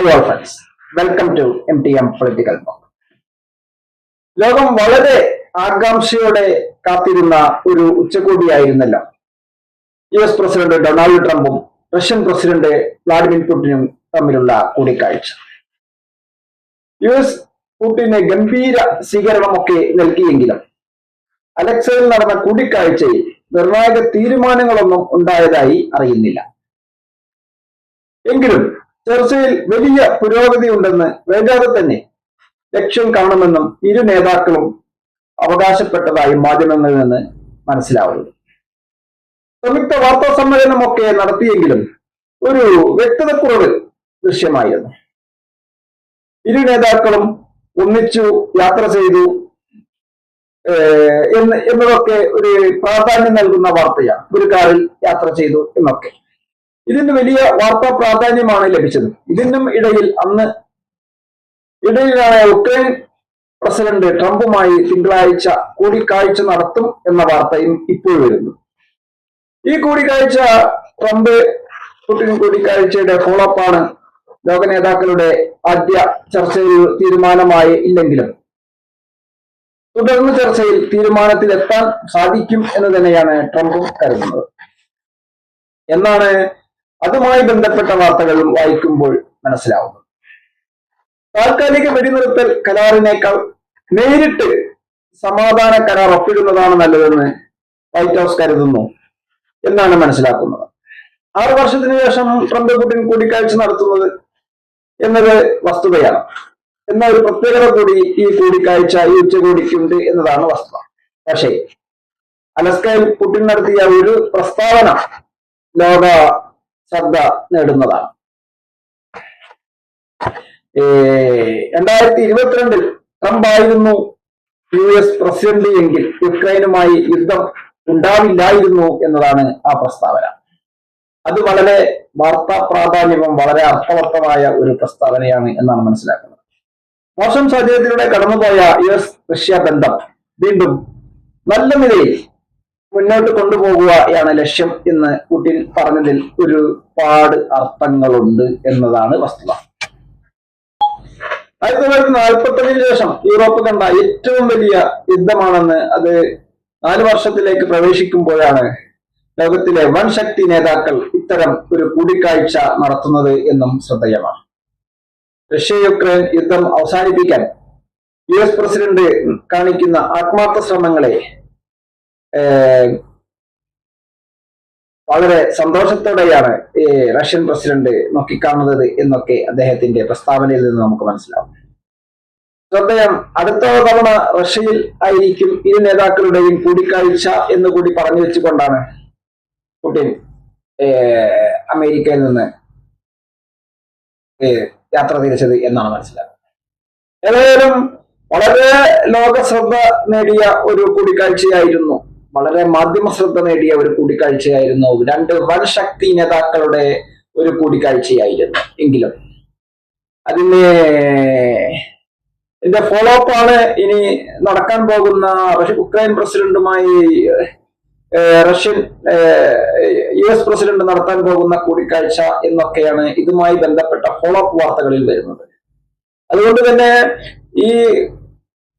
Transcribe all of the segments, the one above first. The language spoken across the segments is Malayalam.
Hi all friends welcome to M T M political ബോക്ക് ലോകം വളരെ ആകാംക്ഷയോടെ കാത്തിരുന്ന ഒരു ഉച്ചകോടിയായിരുന്നല്ലോ. യു എസ് പ്രസിഡന്റ് ഡൊണാൾഡ് ട്രംപും റഷ്യൻ പ്രസിഡന്റ് വ്ളാഡിമിർ പുടിനും തമ്മിലുള്ള കൂടിക്കാഴ്ച. യു എസ് പുടിന് ഗംഭീര സ്വീകരണമൊക്കെ നൽകിയെങ്കിലും അലക്സയിൽ നടന്ന കൂടിക്കാഴ്ചയിൽ നിർണായക തീരുമാനങ്ങളൊന്നും ഉണ്ടായതായി അറിയുന്നില്ല. എങ്കിലും ചർച്ചയിൽ വലിയ പുരോഗതി ഉണ്ടെന്ന് വേഗാതെ തന്നെ ലക്ഷ്യം കാണുമെന്നും ഇരു നേതാക്കളും അവകാശപ്പെട്ടതായി മാധ്യമങ്ങളിൽ നിന്ന് മനസ്സിലാവുന്നു. സംയുക്ത വാർത്താ സമ്മേളനമൊക്കെ നടത്തിയെങ്കിലും ഒരു വ്യക്തതക്കുറവ് ദൃശ്യമായിരുന്നു. ഇരു നേതാക്കളും ഒന്നിച്ചു യാത്ര ചെയ്തു എന്നതൊക്കെ ഒരു പ്രാധാന്യം നൽകുന്ന വാർത്തയാണ്. ഒരു കാറിൽ യാത്ര ചെയ്തു എന്നൊക്കെ. ഇതിന് വലിയ വാർത്താ പ്രാധാന്യമാണ് ലഭിച്ചത്. ഇതിനും ഇടയിൽ അന്ന് ഇടയിലാണ് ഉക്രൈൻ പ്രസിഡന്റ് ട്രംപുമായി തിങ്കളാഴ്ച കൂടിക്കാഴ്ച നടത്തും എന്ന വാർത്തയും ഇപ്പോൾ വരുന്നു. ഈ കൂടിക്കാഴ്ച ട്രംപ് പുടിൻ കൂടിക്കാഴ്ചയുടെ ഫോളോപ്പാണ് ലോക നേതാക്കളുടെ ആദ്യ ചർച്ചയിൽ തീരുമാനമായി ഇല്ലെങ്കിലും. തുടർന്ന് ചർച്ചയിൽ തീരുമാനത്തിലെത്താൻ സാധിക്കും എന്ന് തന്നെയാണ് ട്രംപും കരുതുന്നത്. എന്നാണ് അതുമായി ബന്ധപ്പെട്ട വാർത്തകൾ വായിക്കുമ്പോൾ മനസ്സിലാവുന്നു. താൽക്കാലിക വെടിനിർത്തൽ കരാറിനേക്കാൾ നേരിട്ട് സമാധാന കരാർ ഒപ്പിടുന്നതാണ് നല്ലതെന്ന് വൈറ്റ് ഹൗസ് കരുതുന്നു എന്നാണ് മനസ്സിലാക്കുന്നത്. ആറു വർഷത്തിന് ശേഷം ട്രംപ് പുടിൻ കൂടിക്കാഴ്ച നടത്തുന്നത് എന്നത് വസ്തുതയാണ്. എന്ന ഒരു പ്രത്യേകത കൂടി ഈ കൂടിക്കാഴ്ച ഈ ഉച്ചകോടിക്കുണ്ട് എന്നതാണ് വസ്തുത. പക്ഷേ അലസ്കയിൽ പുടിൻ നടത്തിയ ഒരു പ്രസ്താവന ലോക ശ്രദ്ധ നേടുന്നതാണ്. രണ്ടായിരത്തി ഇരുപത്തിരണ്ടിൽ ട്രംപ് ആയിരുന്നു യു എസ് പ്രസിഡന്റ് എങ്കിൽ യുക്രൈനുമായി യുദ്ധം ഉണ്ടാവില്ലായിരുന്നു എന്നതാണ് ആ പ്രസ്താവന. അത് വളരെ വാർത്താ പ്രാധാന്യവും വളരെ അർത്ഥവത്തമായ ഒരു പ്രസ്താവനയാണ് എന്നാണ് മനസ്സിലാക്കുന്നത്. മോശം സാഹചര്യത്തിലൂടെ കടന്നുപോയ യു എസ് റഷ്യ ബന്ധം വീണ്ടും നല്ല നിലയിൽ മുന്നോട്ട് കൊണ്ടുപോകുകയാണ് ലക്ഷ്യം എന്ന് പുടിൻ പറഞ്ഞതിൽ ഒരുപാട് അർത്ഥങ്ങളുണ്ട് എന്നതാണ് വസ്തുത. ആയിരത്തി തൊള്ളായിരത്തി നാൽപ്പത്തെട്ടിന് ശേഷം യൂറോപ്പ് കണ്ട ഏറ്റവും വലിയ യുദ്ധമാണെന്ന് അത് നാല് വർഷത്തിലേക്ക് പ്രവേശിക്കുമ്പോഴാണ് ലോകത്തിലെ വൻ ശക്തി നേതാക്കൾ ഇത്തരം ഒരു കൂടിക്കാഴ്ച നടത്തുന്നത് എന്നും ശ്രദ്ധേയമാണ്. റഷ്യ യുക്രൈൻ യുദ്ധം അവസാനിപ്പിക്കാൻ യു എസ് പ്രസിഡന്റ് കാണിക്കുന്ന ആത്മാർത്ഥ ശ്രമങ്ങളെ വളരെ സന്തോഷത്തോടെയാണ് ഈ റഷ്യൻ പ്രസിഡന്റ് നോക്കിക്കാണുന്നത് എന്നൊക്കെ അദ്ദേഹത്തിന്റെ പ്രസ്താവനയിൽ നിന്ന് നമുക്ക് മനസ്സിലാവും. ശ്രദ്ധേയം അടുത്ത തവണ റഷ്യയിൽ ആയിരിക്കും ഇരു നേതാക്കളുടെയും കൂടിക്കാഴ്ച എന്ന് കൂടി പറഞ്ഞു വെച്ചുകൊണ്ടാണ് പുടിൻ അമേരിക്കയിൽ നിന്ന് യാത്ര തിരിച്ചത് എന്നാണ് മനസ്സിലാക്കുന്നത് ഏതായാലും വളരെ ലോക ശ്രദ്ധ നേടിയ ഒരു കൂടിക്കാഴ്ചയായിരുന്നു വളരെ മാധ്യമ ശ്രദ്ധ നേടിയ ഒരു കൂടിക്കാഴ്ചയായിരുന്നു. രണ്ട് വൻ ശക്തി നേതാക്കളുടെ ഒരു കൂടിക്കാഴ്ചയായിരുന്നു എങ്കിലും. അതിന് ഇതിന്റെ ഫോളോ അപ്പ് ആണ് ഇനി നടക്കാൻ പോകുന്ന ഉക്രൈൻ പ്രസിഡന്റുമായി റഷ്യൻ യു എസ് പ്രസിഡന്റ് നടത്താൻ പോകുന്ന കൂടിക്കാഴ്ച എന്നൊക്കെയാണ് ഇതുമായി ബന്ധപ്പെട്ട ഫോളോ അപ്പ് വാർത്തകളിൽ വരുന്നത്. അതുകൊണ്ട് തന്നെ ഈ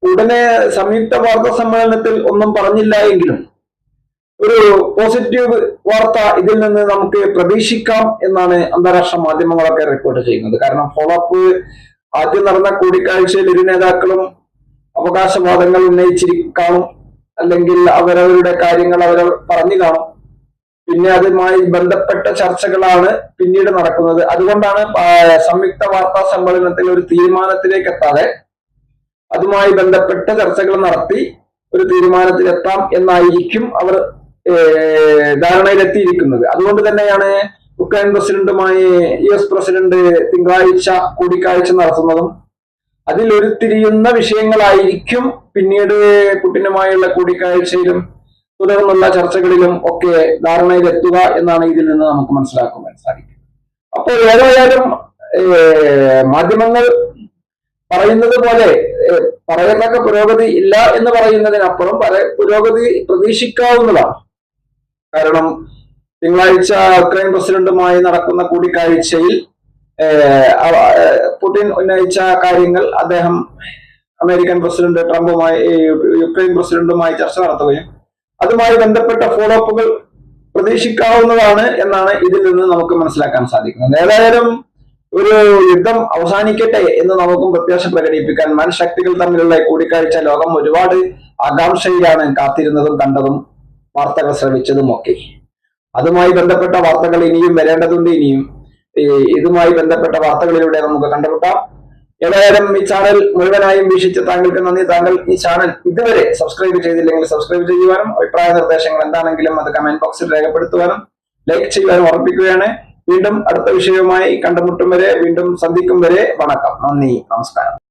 ഉടനെ സംയുക്ത വാർത്താ സമ്മേളനത്തിൽ ഒന്നും പറഞ്ഞില്ല എങ്കിലും ഒരു പോസിറ്റീവ് വാർത്ത ഇതിൽ നിന്ന് നമുക്ക് പ്രതീക്ഷിക്കാം എന്നാണ് അന്താരാഷ്ട്ര മാധ്യമങ്ങളൊക്കെ റിപ്പോർട്ട് ചെയ്യുന്നത്. കാരണം ഫോളോ അപ്പ് ആദ്യം നടന്ന കൂടിക്കാഴ്ചയിൽ ഇരു നേതാക്കളും അവകാശവാദങ്ങൾ ഉന്നയിച്ചിരി കാണും അല്ലെങ്കിൽ അവരവരുടെ കാര്യങ്ങൾ അവർ പറഞ്ഞു കാണും. പിന്നെ അതുമായി ബന്ധപ്പെട്ട ചർച്ചകളാണ് പിന്നീട് നടക്കുന്നത്. അതുകൊണ്ടാണ് സംയുക്ത വാർത്താ സമ്മേളനത്തിൽ ഒരു തീരുമാനത്തിലേക്ക് എത്താതെ അതുമായി ബന്ധപ്പെട്ട് ചർച്ചകൾ നടത്തി ഒരു തീരുമാനത്തിലെത്താം എന്നായിരിക്കും അവർ ധാരണയിലെത്തിയിരിക്കുന്നത്. അതുകൊണ്ട് തന്നെയാണ് ഉക്രൈൻ പ്രസിഡന്റുമായി യു എസ് പ്രസിഡന്റ് തിങ്കളാഴ്ച കൂടിക്കാഴ്ച നടത്തുന്നതും. അതിൽ ഉരുത്തിരിയുന്ന വിഷയങ്ങളായിരിക്കും പിന്നീട് പുടിനുമായുള്ള കൂടിക്കാഴ്ചയിലും തുടർന്നുള്ള ചർച്ചകളിലും ഒക്കെ ധാരണയിലെത്തുക എന്നാണ് ഇതിൽ നിന്ന് നമുക്ക് മനസ്സിലാക്കുവാൻ സാധിക്കും. അപ്പോൾ ഏതായാലും മാധ്യമങ്ങൾ പറയുന്നത് പോലെ പറയത്തക്ക പുരോഗതി ഇല്ല എന്ന് പറയുന്നതിനപ്പുറം പല പുരോഗതി പ്രതീക്ഷിക്കാവുന്നതാണ്. കാരണം തിങ്കളാഴ്ച യുക്രൈൻ പ്രസിഡന്റുമായി നടക്കുന്ന കൂടിക്കാഴ്ചയിൽ പുടിൻ ഉന്നയിച്ച കാര്യങ്ങൾ അദ്ദേഹം അമേരിക്കൻ പ്രസിഡന്റ് ട്രംപുമായി യുക്രൈൻ പ്രസിഡന്റുമായി ചർച്ച നടത്തുകയും അതുമായി ബന്ധപ്പെട്ട ഫോളോപ്പുകൾ പ്രതീക്ഷിക്കാവുന്നതാണ് എന്നാണ് ഇതിൽ നിന്ന് നമുക്ക് മനസ്സിലാക്കാൻ സാധിക്കുന്നത്. ഏതായാലും ഒരു യുദ്ധം അവസാനിക്കട്ടെ എന്ന് നമുക്കും പ്രത്യാശ പ്രകടിപ്പിക്കാൻ മനഃശക്തികൾ ശക്തികൾ തമ്മിലുള്ള കൂടിക്കാഴ്ച ലോകം ഒരുപാട് ആകാംക്ഷയിലാണ് കാത്തിരുന്നതും കണ്ടതും വാർത്തകൾ ശ്രമിച്ചതും ഒക്കെ അതുമായി ബന്ധപ്പെട്ട വാർത്തകൾ ഇനിയും വരേണ്ടതുണ്ട് ഇനിയും ഇതുമായി ബന്ധപ്പെട്ട വാർത്തകളിലൂടെ നമുക്ക് കണ്ടുമുട്ടാം. ഏതായാലും ഈ ചാനൽ മുഴുവനായും വീക്ഷിച്ച താങ്കൾക്ക് നന്ദി. താങ്കൾ ഈ ചാനൽ ഇതുവരെ സബ്സ്ക്രൈബ് ചെയ്തില്ലെങ്കിൽ സബ്സ്ക്രൈബ് ചെയ്യുവാനും അഭിപ്രായ നിർദ്ദേശങ്ങൾ എന്താണെങ്കിലും അത് കമന്റ് ബോക്സിൽ രേഖപ്പെടുത്തുവാനും ലൈക്ക് ചെയ്യുവാനും ഉറപ്പിക്കുകയാണ്. വീണ്ടും അടുത്ത വിഷയവുമായി കണ്ടുമുട്ടും വരെ വീണ്ടും സന്ധിക്കും വരെ. വണക്കം. നന്ദി. നമസ്കാരം.